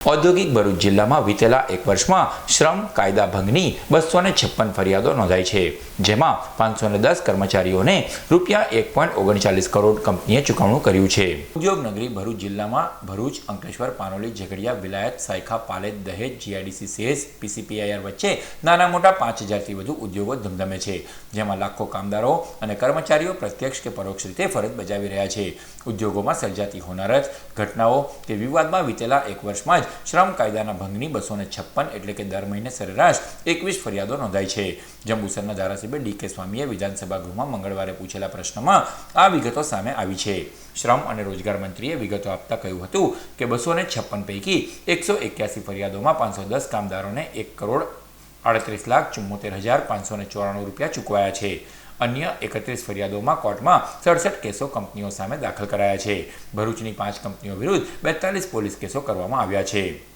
ઔદ્યોગિક ભરૂચ જિલ્લામાં વિતેલા એક વર્ષમાં શ્રમ કાયદા ભંગની બસો ને છપ્પન ફરિયાદો નોંધાઈ છે, જેમાં પાંચસો ને દસ કર્મચારીઓને રૂપિયા એક પોઈન્ટ ઓગણચાલીસ કરોડ કંપનીએ ચૂકવણું કર્યું છે. ઉદ્યોગ નગરી ભરૂચ જિલ્લામાં ભરૂચ, અંકલેશ્વર, પાનોલી, ઝઘડિયા, વિલાયત, સાયખા પાલેદ દહેજ, જીઆઈડીસી, સેસ, પીસીપીઆઈઆર વચ્ચે નાના મોટા પાંચ હજારથી વધુ ઉદ્યોગો ધમધમે છે, જેમાં લાખો કામદારો અને કર્મચારીઓ પ્રત્યક્ષ કે પરોક્ષ રીતે ફરજ બજાવી રહ્યા છે. ઉદ્યોગોમાં સર્જાતી હોનારત, ઘટનાઓ કે વિવાદમાં વીતેલા એક વર્ષમાં જ શ્રમ કાયદાના ભંગની બસો છપ્પન એટલે કે દર મહિને સરેરાશ એકવીસ ફરિયાદો નોંધાઈ છે. જંબુસરના ધારાસભ્ય ડી કે સ્વામીએ વિધાનસભા ગૃહમાં મંગળવારે પૂછેલા પ્રશ્નમાં આ વિગતો સામે આવી છે. શ્રમ અને રોજગાર મંત્રીએ વિગતો આપતા કહ્યું હતું કે બસો છપ્પન પૈકી એકસો એક્યાસી ફરિયાદોમાં પાંચસો દસ કામદારોને એક કરોડ આડત્રીસ લાખ ચુમ્મોતેર હજાર પાંચસો ને ચોરાણું રૂપિયા ચૂકવાયા છે. અન્ય એકત્રીસ ફરિયાદોમાં કોર્ટમાં સડસઠ કેસો કંપનીઓ સામે દાખલ કરાયા છે. ભરૂચની પાંચ કંપનીઓ વિરુદ્ધ બેતાલીસ પોલીસ કેસો કરવામાં આવ્યા છે.